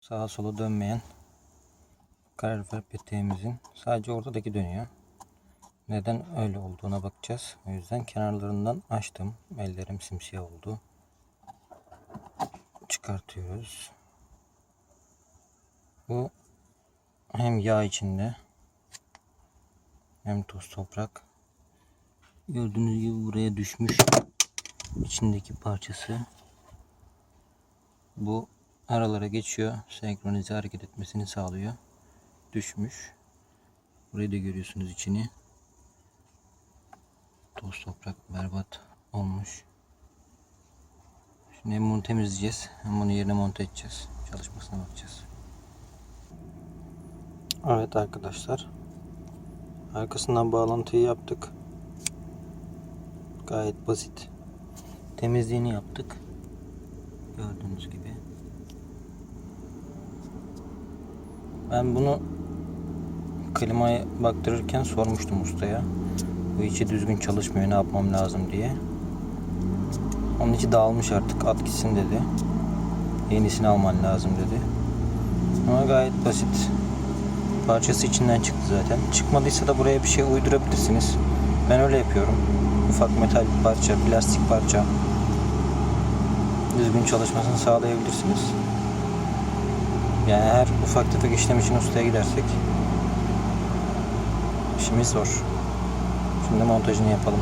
sağa sola dönmeyen kalorifer peteğimizin sadece ortadaki dönüyor. Neden öyle olduğuna bakacağız. O yüzden kenarlarından açtım. Ellerim simsiyah oldu. Çıkartıyoruz. Bu hem yağ içinde hem toz toprak. Gördüğünüz gibi buraya düşmüş içindeki parçası. Bu aralara geçiyor. Senkronize hareket etmesini sağlıyor. Düşmüş. Burayı da görüyorsunuz içini. Toz toprak berbat olmuş. Şimdi hem bunu temizleyeceğiz hem bunu yerine monte edeceğiz. Çalışmasına bakacağız. Evet arkadaşlar. Arkasından bağlantıyı yaptık. Gayet basit. Temizliğini yaptık. Gördüğünüz gibi. Ben bunu klimaya baktırırken sormuştum ustaya. Bu içi düzgün çalışmıyor ne yapmam lazım diye. Onun içi dağılmış artık at gitsin dedi. Yenisini alman lazım dedi. Ama gayet basit. Parçası içinden çıktı zaten. Çıkmadıysa da buraya bir şey uydurabilirsiniz. Ben öyle yapıyorum. Ufak metal bir parça, plastik parça. Düzgün çalışmasını sağlayabilirsiniz. Yani her ufak tefek işlem için ustaya gidersek işimiz zor. Şimdi montajını yapalım.